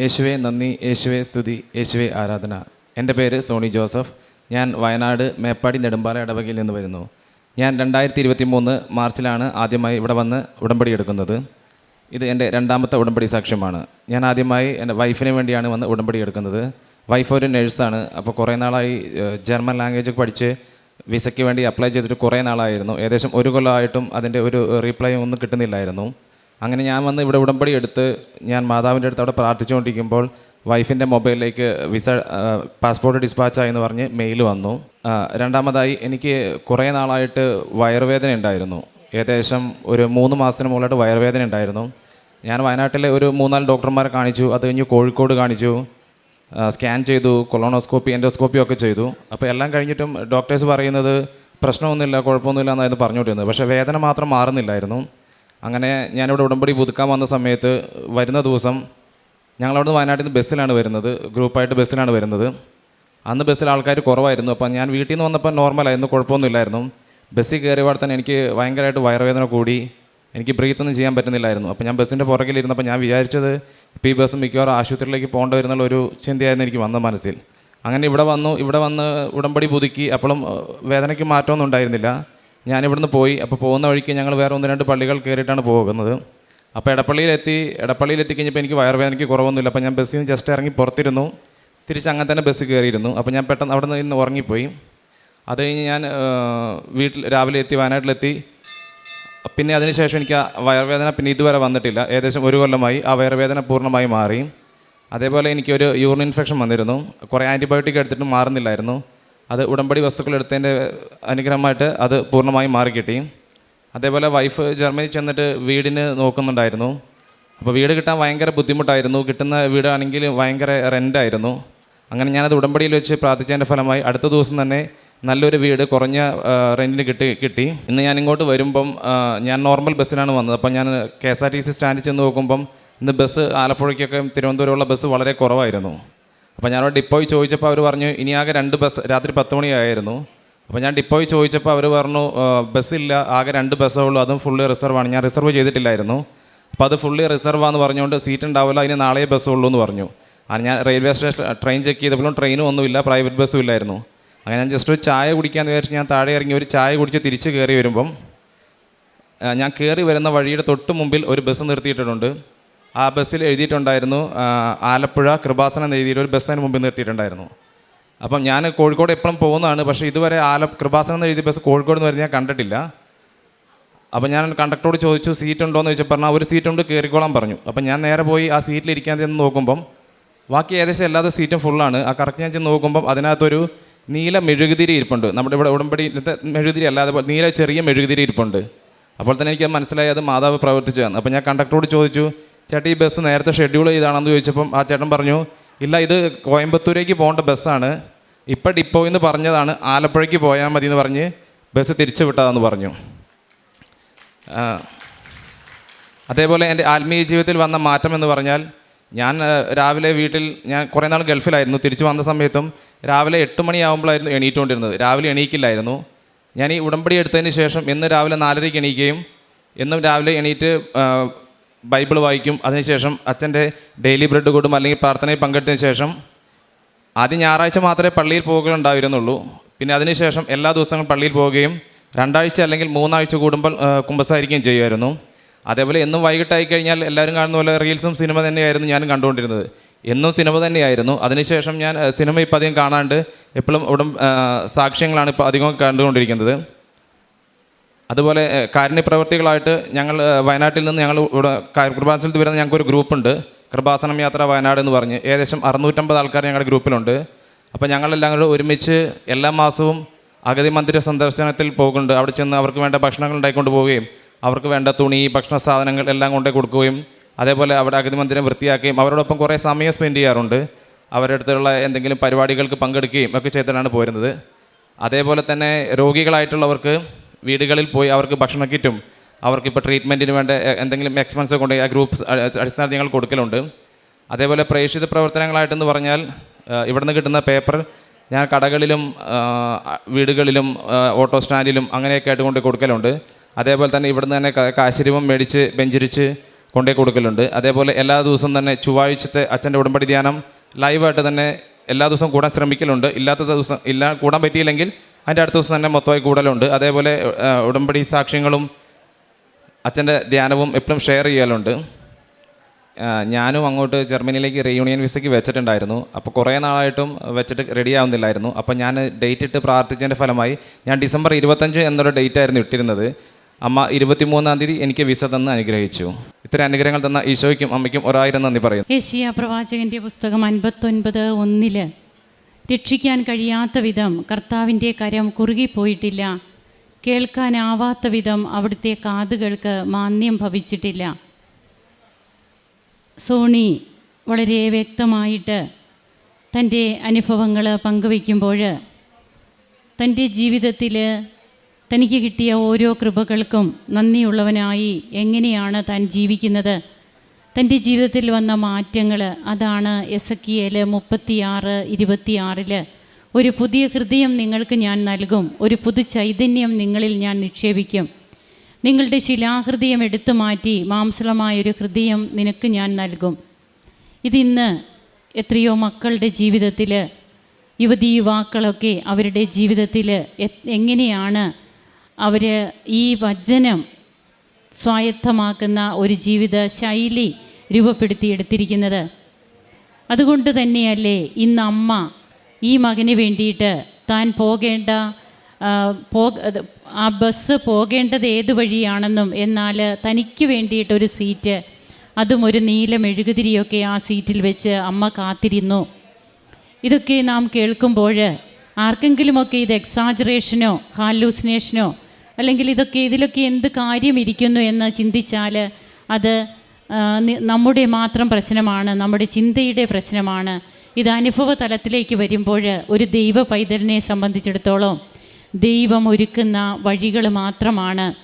യേശുവെ നന്ദി. യേശുവേ സ്തുതി. യേശുവേ ആരാധന. എന്റെ പേര് സോണി ജോസഫ്. ഞാൻ വയനാട് മേപ്പാടി നെടുമ്പാല ഇടവകയിൽ നിന്ന് വരുന്നു. ഞാൻ രണ്ടായിരത്തി ഇരുപത്തി മൂന്ന് മാർച്ചിലാണ് ആദ്യമായി ഇവിടെ വന്ന് ഉടമ്പടി എടുക്കുന്നത്. ഇത് എന്റെ രണ്ടാമത്തെ ഉടമ്പടി സാക്ഷ്യമാണ്. ഞാൻ ആദ്യമായി എന്റെ വൈഫിന് വേണ്ടിയാണ് വന്ന് ഉടമ്പടി എടുക്കുന്നത്. വൈഫ് ഒരു നേഴ്സാണ്. അപ്പോൾ കുറേ നാളായി ജർമ്മൻ ലാംഗ്വേജ് പഠിച്ച് വിസയ്ക്ക് വേണ്ടി അപ്ലൈ ചെയ്തിട്ട് കുറേ നാളായിരുന്നു. ഏകദേശം ഒരു കൊല്ലമായിട്ടും അതിന്റെ ഒരു റീപ്ലൈ ഒന്നും കിട്ടുന്നില്ലായിരുന്നു. അങ്ങനെ ഞാൻ വന്ന് ഇവിടെ ഉടമ്പടി എടുത്ത് ഞാൻ മാതാവിന്റെ അടുത്ത് അവിടെ പ്രാർത്ഥിച്ചുകൊണ്ടിരിക്കുമ്പോൾ വൈഫിന്റെ മൊബൈലിലേക്ക് വിസ പാസ്പോർട്ട് ഡിസ്പാച്ചായി എന്ന് പറഞ്ഞ് മെയിൽ വന്നു. രണ്ടാമതായി എനിക്ക് കുറേ നാളായിട്ട് വയറുവേദന ഉണ്ടായിരുന്നു. ഏകദേശം ഒരു മൂന്ന് മാസത്തിന് മുകളിലായിട്ട് വയറുവേദന ഉണ്ടായിരുന്നു. ഞാൻ വയനാട്ടിലെ ഒരു മൂന്നാൽ ഡോക്ടർമാരെ കാണിച്ചു. അത് കഴിഞ്ഞ് കോഴിക്കോട് കാണിച്ചു. സ്കാൻ ചെയ്തു. കൊളോണോസ്കോപ്പി എൻഡോസ്കോപ്പി ഒക്കെ ചെയ്തു. അപ്പോൾ എല്ലാം കഴിഞ്ഞിട്ടും ഡോക്ടേഴ്സ് പറയുന്നത് പ്രശ്നമൊന്നുമില്ല കുഴപ്പമൊന്നുമില്ല എന്നായിരുന്നു പറഞ്ഞുകൊണ്ടിരുന്നത്. പക്ഷേ വേദന മാത്രം മാറുന്നില്ലായിരുന്നു. അങ്ങനെ ഞാനിവിടെ ഉടമ്പടി പുതുക്കാൻ വന്ന സമയത്ത് വരുന്ന ദിവസം ഞങ്ങളവിടുന്ന് വയനാട്ടിൽ നിന്ന് ബസ്സിലാണ് വരുന്നത് ഗ്രൂപ്പായിട്ട് ബസ്സിലാണ് വരുന്നത്. അന്ന് ബസ്സിൽ ആൾക്കാർ കുറവായിരുന്നു. അപ്പം ഞാൻ വീട്ടിൽ നിന്ന് വന്നപ്പോൾ നോർമലായിരുന്നു കുഴപ്പമൊന്നുമില്ലായിരുന്നു ബസ്സിൽ കയറിയപാടെ തന്നെ എനിക്ക് ഭയങ്കരമായിട്ട് വയറുവേദന കൂടി എനിക്ക് ബ്രീത്തൊന്നും ചെയ്യാൻ പറ്റുന്നില്ലായിരുന്നു. അപ്പോൾ ഞാൻ ബസ്സിന്റെ പുറകിലിരുന്നപ്പോൾ ഞാൻ വിചാരിച്ചത് ഇപ്പോൾ ഈ ബസ് മിക്കവാറും ആശുപത്രിയിലേക്ക് പോകേണ്ട വരുന്നുള്ള ഒരു ചിന്തയായിരുന്നു എനിക്ക് വന്ന മനസ്സിൽ. അങ്ങനെ ഇവിടെ വന്നു ഇവിടെ വന്ന് ഉടമ്പടി പുതുക്കി അപ്പോഴും വേദനയ്ക്ക് മാറ്റമൊന്നും ഉണ്ടായിരുന്നില്ല. ഞാൻ ഇവിടുന്ന് പോയി. അപ്പോൾ പോകുന്ന വഴിക്ക് ഞങ്ങൾ വേറെ ഒന്ന് രണ്ട് പള്ളികൾ കയറിയിട്ടാണ് പോകുന്നത്. അപ്പോൾ ഇടപ്പള്ളിയിലെത്തി ഇടപ്പള്ളിയിൽ എത്തി കഴിഞ്ഞപ്പോൾ എനിക്ക് വയറുവേദനയ്ക്ക് കുറവൊന്നുമില്ല. അപ്പോൾ ഞാൻ ബസ്സിൽ നിന്ന് ജസ്റ്റ് ഇറങ്ങി പുറത്തിരുന്നു. തിരിച്ച് അങ്ങനെ തന്നെ ബസ് കയറിയിരുന്നു. അപ്പോൾ ഞാൻ പെട്ടെന്ന് അവിടെ നിന്ന് ഉറങ്ങിപ്പോയി. അത് കഴിഞ്ഞ് ഞാൻ വീട്ടിൽ രാവിലെ എത്തി വയനാട്ടിലെത്തി. പിന്നെ അതിനുശേഷം എനിക്ക് വയറുവേദന പിന്നെ ഇതുവരെ വന്നിട്ടില്ല. ഏകദേശം ഒരു കൊല്ലമായി ആ വയറുവേദന പൂർണമായി മാറി. അതേപോലെ എനിക്കൊരു യൂറിൻ ഇൻഫെക്ഷൻ വന്നിരുന്നു. കുറേ ആന്റിബയോട്ടിക് എടുത്തിട്ടും മാറുന്നില്ലായിരുന്നു. അത് ഉടമ്പടി വസ്തുക്കൾ എടുത്തതിന്റെ അനുഗ്രഹമായിട്ട് അത് പൂർണമായും മാറിക്കിട്ടി. അതേപോലെ വൈഫ് ജർമ്മനി ചെന്നിട്ട് വീടിന് നോക്കുന്നുണ്ടായിരുന്നു. അപ്പോൾ വീട് കിട്ടാൻ ഭയങ്കര ബുദ്ധിമുട്ടായിരുന്നു. കിട്ടുന്ന വീടാണെങ്കിൽ ഭയങ്കര റെന്റായിരുന്നു അങ്ങനെ ഞാനത് ഉടമ്പടിയിൽ വെച്ച് പ്രാർത്ഥിച്ചതിന്റെ ഫലമായി അടുത്ത ദിവസം തന്നെ നല്ലൊരു വീട് കുറഞ്ഞ റെന്റിന് കിട്ടി കിട്ടി. ഇന്ന് ഞാൻ ഇങ്ങോട്ട് വരുമ്പം ഞാൻ നോർമൽ ബസ്സിലാണ് വന്നത്. അപ്പം ഞാൻ K S R T C സ്റ്റാൻഡിൽ ചെന്ന് നോക്കുമ്പം ഇന്ന് ബസ് ആലപ്പുഴയ്ക്കൊക്കെ തിരുവനന്തപുരമുള്ള ബസ് വളരെ കുറവായിരുന്നു. അപ്പോൾ ഞാനോട് ഡിപ്പോയിൽ ചോദിച്ചപ്പോൾ അവർ പറഞ്ഞു ഇനി ആകെ രണ്ട് ബസ് രാത്രി പത്ത് മണിയായിരുന്നു അപ്പോൾ ഞാൻ ഡിപ്പോയിൽ ചോദിച്ചപ്പോൾ അവർ പറഞ്ഞു "ആ, ബസ്സില്ല ആകെ രണ്ട് ബസ്സേ ഉള്ളൂ അതും ഫുള്ളി റിസർവാണ്. ഞാൻ റിസർവ് ചെയ്തിട്ടില്ലായിരുന്നു. അപ്പോൾ അത് ഫുള്ളി റിസർവാന്ന് പറഞ്ഞുകൊണ്ട് സീറ്റ് ഉണ്ടാവില്ല ഇനി നാളെ ബസ്സേ ഉള്ളൂ എന്ന് പറഞ്ഞു. അത് ഞാൻ റെയിൽവേ സ്റ്റേഷൻ ട്രെയിൻ ചെക്ക് ചെയ്തപ്പോഴും ട്രെയിനും ഒന്നുമില്ല പ്രൈവറ്റ് ബസ്സും ഇല്ലായിരുന്നു. അങ്ങനെ ഞാൻ ജസ്റ്റ് ഒരു ചായ കുടിക്കാമെന്ന് വിചാരിച്ച് ഞാൻ താഴെ ഇറങ്ങി ഒരു ചായ കുടിച്ച് തിരിച്ച് കയറി വരുമ്പം ഞാൻ കയറി വരുന്ന വഴിയുടെ തൊട്ട് മുമ്പിൽ ഒരു ബസ് നിർത്തിയിട്ടുണ്ട്. ആ ബസ്സിൽ എഴുതിയിട്ടുണ്ടായിരുന്നു ആലപ്പുഴ കൃപാസനം എഴുതിയിട്ട് ഒരു ബസ് അതിന് മുമ്പിൽ നിർത്തിയിട്ടുണ്ടായിരുന്നു അപ്പം ഞാൻ കോഴിക്കോട് എപ്പോഴും പോകുന്നതാണ് പക്ഷേ ഇതുവരെ ആല കൃപാസനം എന്ന് എഴുതിയ ബസ് കോഴിക്കോട് എന്ന് പറഞ്ഞ് ഞാൻ കണ്ടിട്ടില്ല. അപ്പം ഞാൻ കണ്ടക്ടറോട് ചോദിച്ചു സീറ്റ് ഉണ്ടോ എന്ന് ചോദിച്ചപ്പോൾ പറഞ്ഞാൽ ഒരു സീറ്റ് ഉണ്ട് കയറിക്കോളാൻ പറഞ്ഞു. അപ്പം ഞാൻ നേരെ പോയി ആ സീറ്റിൽ ഇരിക്കാൻ ചെന്ന് നോക്കുമ്പം ബാക്കി ഏകദേശം എല്ലാതും സീറ്റും ഫുള്ളാണ്. ആ കറക്റ്റ് ഞാൻ ചെന്ന് നോക്കുമ്പം അതിനകത്തൊരു നീല മെഴുകുതിരി ഇരിപ്പുണ്ട്. നമ്മുടെ ഇവിടെ ഉടമ്പടി മെഴുകുതിരി അല്ലാതെ നീല ചെറിയ മെഴുകുതിരി ഇരിപ്പുണ്ട്. അപ്പോൾ തന്നെ എനിക്ക് മനസ്സിലായി അത് മാതാവ് പ്രവർത്തിച്ചതാണ്. അപ്പോൾ ഞാൻ കണ്ടക്ടറോട് ചോദിച്ചു ചേട്ടാ ഈ ബസ് നേരത്തെ ഷെഡ്യൂൾ ചെയ്താണെന്ന് ചോദിച്ചപ്പം ആ ചേട്ടൻ പറഞ്ഞു ഇല്ല ഇത് കോയമ്പത്തൂരേക്ക് പോകേണ്ട ബസ്സാണ് ഇപ്പം ഡിപ്പോ എന്ന് പറഞ്ഞതാണ് ആലപ്പുഴയ്ക്ക് പോയാൽ മതി എന്ന് പറഞ്ഞ് ബസ് തിരിച്ചു വിട്ടതെന്ന് പറഞ്ഞു. അതേപോലെ എന്റെ ആത്മീയ ജീവിതത്തിൽ വന്ന മാറ്റം എന്ന് പറഞ്ഞാൽ ഞാൻ രാവിലെ വീട്ടിൽ ഞാൻ കുറേ നാൾ ഗൾഫിലായിരുന്നു. തിരിച്ചു വന്ന സമയത്തും രാവിലെ എട്ട് മണിയാകുമ്പോഴായിരുന്നു എണീറ്റുകൊണ്ടിരുന്നത് രാവിലെ എണീക്കില്ലായിരുന്നു. ഞാൻ ഈ ഉടമ്പടി എടുത്തതിന് ശേഷം ഇന്ന് രാവിലെ നാലരയ്ക്ക് എണീക്കുകയും എന്നും രാവിലെ എണീറ്റ് ബൈബിൾ വായിക്കും. അതിനുശേഷം അച്ഛന്റെ ഡെയിലി ബ്രെഡ് കൂടും അല്ലെങ്കിൽ പ്രാർത്ഥനയിൽ പങ്കെടുത്തതിന് ശേഷം ആദ്യം ഞായറാഴ്ച മാത്രമേ പള്ളിയിൽ പോകുകയുണ്ടായിരുന്നുള്ളൂ പിന്നെ അതിനുശേഷം എല്ലാ ദിവസങ്ങളും പള്ളിയിൽ പോവുകയും രണ്ടാഴ്ച അല്ലെങ്കിൽ മൂന്നാഴ്ച കൂടുമ്പോൾ കുമ്പസായിരിക്കുകയും ചെയ്യുമായിരുന്നു. അതേപോലെ എന്നും വൈകിട്ടായി കഴിഞ്ഞാൽ എല്ലാവരും കാണുന്ന പോലെ റീൽസും സിനിമ തന്നെയായിരുന്നു ഞാനും കണ്ടുകൊണ്ടിരുന്നത്. എന്നും സിനിമ തന്നെയായിരുന്നു. അതിനുശേഷം ഞാൻ സിനിമ ഇപ്പം അധികം കാണാണ്ട് എപ്പോഴും ഉടൻ സാക്ഷ്യങ്ങളാണ് ഇപ്പോൾ അധികം കണ്ടുകൊണ്ടിരിക്കുന്നത്. അതുപോലെ കാരുണ്യ പ്രവർത്തികളായിട്ട് ഞങ്ങൾ വയനാട്ടിൽ നിന്ന് ഞങ്ങൾ ഇവിടെ കൃപാസനത്തിൽ വരുന്ന ഞങ്ങൾക്കൊരു ഗ്രൂപ്പുണ്ട്. കൃപാസനം യാത്ര വയനാട് എന്ന് പറഞ്ഞ്. ഏകദേശം അറുന്നൂറ്റമ്പത് ആൾക്കാർ ഞങ്ങളുടെ ഗ്രൂപ്പിലുണ്ട്. അപ്പോൾ ഞങ്ങളെല്ലാം കൂടെ ഒരുമിച്ച് എല്ലാ മാസവും അഗതി മന്ദിര സന്ദർശനത്തിൽ പോകുന്നുണ്ട്. അവിടെ ചെന്ന് അവർക്ക് വേണ്ട ഭക്ഷണങ്ങൾ ഉണ്ടായിക്കൊണ്ട് പോവുകയും അവർക്ക് വേണ്ട തുണി ഭക്ഷണ സാധനങ്ങൾ എല്ലാം കൊണ്ടേ കൊടുക്കുകയും അതേപോലെ അവിടെ അഗതി മന്ദിരം വൃത്തിയാക്കുകയും അവരോടൊപ്പം കുറേ സമയം സ്പെൻഡ് ചെയ്യാറുണ്ട്. അവരുടെ അടുത്തുള്ള എന്തെങ്കിലും പരിപാടികൾക്ക് പങ്കെടുക്കുകയും ഒക്കെ ചെയ്തിട്ടാണ് പോരുന്നത്. അതേപോലെ തന്നെ രോഗികളായിട്ടുള്ളവർക്ക് വീടുകളിൽ പോയി അവർക്ക് ഭക്ഷണ കിറ്റും അവർക്ക് ഇപ്പോൾ ട്രീറ്റ്മെന്റിന് വേണ്ട എന്തെങ്കിലും എക്സ്പെൻസ് കൊണ്ട് ആ ഗ്രൂപ്പ് അടിസ്ഥാനത്തിൽ ഞങ്ങൾ കൊടുക്കലുണ്ട്. അതേപോലെ പ്രേക്ഷിത പ്രവർത്തനങ്ങളായിട്ടെന്ന് പറഞ്ഞാൽ ഇവിടുന്ന് കിട്ടുന്ന പേപ്പർ ഞാൻ കടകളിലും വീടുകളിലും ഓട്ടോ സ്റ്റാൻഡിലും അങ്ങനെയൊക്കെ ആയിട്ട് കൊണ്ട് കൊടുക്കലുണ്ട്. അതേപോലെ തന്നെ ഇവിടുന്ന് തന്നെ കാശിരൂപം മേടിച്ച് ബെഞ്ചിരിച്ച് കൊണ്ടേ കൊടുക്കലുണ്ട്. അതേപോലെ എല്ലാ ദിവസവും തന്നെ ചൊവ്വാഴ്ചത്തെ അച്ഛന്റെ ഉടമ്പടി ധ്യാനം ലൈവായിട്ട് തന്നെ എല്ലാ ദിവസവും കൂടാൻ ശ്രമിക്കലുണ്ട്. ഇല്ലാത്ത ദിവസം ഇല്ല കൂടാൻ പറ്റിയില്ലെങ്കിൽ അതിന്റെ അടുത്ത ദിവസം തന്നെ മൊത്തമായി കൂടലുണ്ട്. അതേപോലെ ഉടമ്പടി സാക്ഷ്യങ്ങളും അച്ഛന്റെ ധ്യാനവും എപ്പോഴും ഷെയർ ചെയ്യലുണ്ട്. ഞാനും അങ്ങോട്ട് ജർമ്മനിയിലേക്ക് റീയൂണിയൻ വിസയ്ക്ക് വെച്ചിട്ടുണ്ടായിരുന്നു. അപ്പോൾ കുറേ നാളായിട്ടും വെച്ചിട്ട് റെഡി ആവുന്നില്ലായിരുന്നു. അപ്പോൾ ഞാൻ ഡേറ്റ് ഇട്ട് പ്രാർത്ഥിച്ചതിന്റെ ഫലമായി ഞാൻ ഡിസംബർ ഇരുപത്തഞ്ച് എന്നൊരു ഡേറ്റ് ആയിരുന്നു ഇട്ടിരുന്നത്. അമ്മ ഇരുപത്തിമൂന്നാം തീയതി എനിക്ക് വിസ തന്ന് അനുഗ്രഹിച്ചു. ഇത്തരം അനുഗ്രഹങ്ങൾ തന്ന ഈശോയ്ക്കും അമ്മയ്ക്കും ഒരായിരം നന്ദി പറയുന്നു. ഏഷ്യ പ്രവാചകന്റെ പുസ്തകം അൻപത്തൊൻപത് ഒന്നിൽ രക്ഷിക്കാൻ കഴിയാത്ത വിധം കർത്താവിന്റെ കരം കുറുകിപ്പോയിട്ടില്ല. കേൾക്കാനാവാത്ത വിധം അവിടുത്തെ കാതുകൾക്ക് മാന്യം ഭവിച്ചിട്ടില്ല. സോണി വളരെ വ്യക്തമായിട്ട് തന്റെ അനുഭവങ്ങൾ പങ്കുവയ്ക്കുമ്പോൾ തന്റെ ജീവിതത്തിൽ തനിക്ക് കിട്ടിയ ഓരോ കൃപകൾക്കും നന്ദിയുള്ളവനായി എങ്ങനെയാണ് താൻ ജീവിക്കുന്നത്? തന്റെ ജീവിതത്തിൽ വന്ന മാറ്റങ്ങൾ അതാണ് എസ് എ കിയൽ മുപ്പത്തിയാറ് ഇരുപത്തിയാറിൽ ഒരു പുതിയ ഹൃദയം നിങ്ങൾക്ക് ഞാൻ നൽകും ഒരു പുതു ചൈതന്യം നിങ്ങളിൽ ഞാൻ നിക്ഷേപിക്കും. നിങ്ങളുടെ ശിലാഹൃദയം എടുത്തു മാറ്റി മാംസളമായൊരു ഹൃദയം നിനക്ക് ഞാൻ നൽകും. ഇതിന്ന് എത്രയോ മക്കളുടെ ജീവിതത്തിൽ യുവതി യുവാക്കളൊക്കെ അവരുടെ ജീവിതത്തിൽ എങ്ങനെയാണ് അവർ ഈ വചനം സ്വായത്തമാക്കുന്ന ഒരു ജീവിത ശൈലി രൂപപ്പെടുത്തിയെടുത്തിരിക്കുന്നത്. അതുകൊണ്ട് തന്നെയല്ലേ ഇന്ന് അമ്മ ഈ മകന് വേണ്ടിയിട്ട് താൻ പോകേണ്ട പോ ആ ബസ് പോകേണ്ടത് ഏത് വഴിയാണെന്നും എന്നാൽ തനിക്ക് വേണ്ടിയിട്ടൊരു സീറ്റ് അതും ഒരു നീല മെഴുകുതിരിയൊക്കെ ആ സീറ്റിൽ വെച്ച് അമ്മ കാത്തിരുന്നു. ഇതൊക്കെ നാം കേൾക്കുമ്പോൾ ആർക്കെങ്കിലുമൊക്കെ ഇത് എക്സാജറേഷനോ ഹാലൂസിനേഷനോ അല്ലെങ്കിൽ ഇതൊക്കെ ഇതിലൊക്കെ എന്ത് കാര്യം ഇരിക്കുന്നു എന്ന് ചിന്തിച്ചാൽ അത് നമ്മുടെ മാത്രം പ്രശ്നമാണ് നമ്മുടെ ചിന്തയുടെ പ്രശ്നമാണ്. ഇത് അനുഭവ തലത്തിലേക്ക് വരുമ്പോൾ ഒരു ദൈവ പൈതലിനെ സംബന്ധിച്ചിടത്തോളം ദൈവം ഒരുക്കുന്ന വഴികൾ മാത്രമാണ്.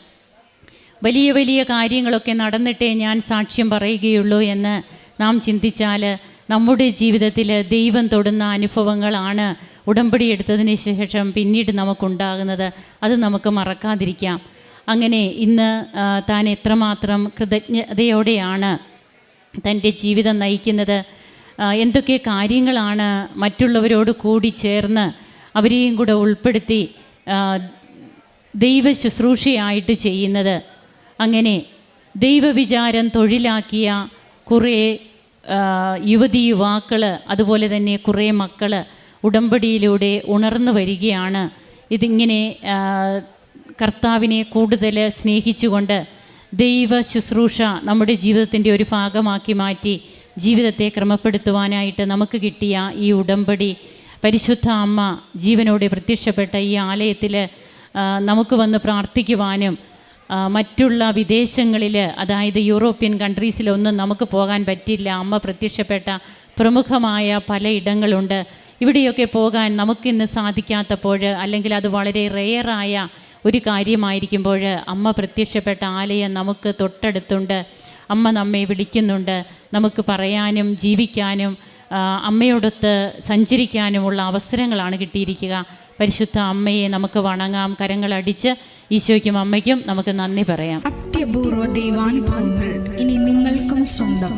വലിയ വലിയ കാര്യങ്ങളൊക്കെ നടന്നിട്ടേ ഞാൻ സാക്ഷ്യം പറയുകയുള്ളൂ എന്ന് നാം ചിന്തിച്ചാൽ നമ്മുടെ ജീവിതത്തിൽ ദൈവം തൊടുന്ന അനുഭവങ്ങളാണ് ഉടമ്പടി എടുത്തതിന് ശേഷം പിന്നീട് നമുക്കുണ്ടാകുന്നത്. അത് നമുക്ക് മറക്കാതിരിക്കാം. അങ്ങനെ ഇന്ന് താൻ എത്രമാത്രം കൃതജ്ഞതയോടെയാണ് തന്റെ ജീവിതം നയിക്കുന്നത്. എന്തൊക്കെ കാര്യങ്ങളാണ് മറ്റുള്ളവരോട് കൂടി ചേർന്ന് അവരെയും കൂടെ ഉൾപ്പെടുത്തി ദൈവ ശുശ്രൂഷയായിട്ട് ചെയ്യുന്നത്. അങ്ങനെ ദൈവവിചാരം തൊഴിലാക്കിയ കുറേ യുവതി യുവാക്കൾ അതുപോലെ തന്നെ കുറേ മക്കൾ ഉടമ്പടിയിലൂടെ ഉണർന്നു വരികയാണ്. ഇതിങ്ങനെ കർത്താവിനെ കൂടുതൽ സ്നേഹിച്ചുകൊണ്ട് ദൈവ ശുശ്രൂഷ നമ്മുടെ ജീവിതത്തിന്റെ ഒരു ഭാഗമാക്കി മാറ്റി ജീവിതത്തെ ക്രമപ്പെടുത്തുവാനായിട്ട് നമുക്ക് കിട്ടിയ ഈ ഉടമ്പടി പരിശുദ്ധ അമ്മ ജീവനോടെ പ്രത്യക്ഷപ്പെട്ട ഈ ആലയത്തിൽ നമുക്ക് വന്ന് പ്രാർത്ഥിക്കുവാനും മറ്റുള്ള വിദേശങ്ങളിൽ അതായത് യൂറോപ്യൻ കൺട്രീസിലൊന്നും നമുക്ക് പോകാൻ പറ്റില്ല. അമ്മ പ്രത്യക്ഷപ്പെട്ട പ്രമുഖമായ പല ഇടങ്ങളുണ്ട്. ഇവിടെയൊക്കെ പോകാൻ നമുക്കിന്ന് സാധിക്കാത്തപ്പോൾ അല്ലെങ്കിൽ അത് വളരെ റെയറായ ഒരു കാര്യമായിരിക്കുമ്പോൾ അമ്മ പ്രത്യക്ഷപ്പെട്ട ആലയം നമുക്ക് തൊട്ടടുത്തുണ്ട്. അമ്മ നമ്മെ വിളിക്കുന്നുണ്ട്. നമുക്ക് പറയാനും ജീവിക്കാനും അമ്മയോടൊത്ത് സഞ്ചരിക്കാനുമുള്ള അവസരങ്ങളാണ് കിട്ടിയിരിക്കുക. പരിശുദ്ധ അമ്മയെ നമുക്ക് വണങ്ങാം. കരങ്ങളടിച്ച് ഈശോയ്ക്കും അമ്മയ്ക്കും നമുക്ക് നന്ദി പറയാം. അത്യപൂർവ ദൈവാനുഭവങ്ങൾ ഇനി നിങ്ങൾക്കും സ്വന്തം.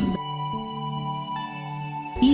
ഈ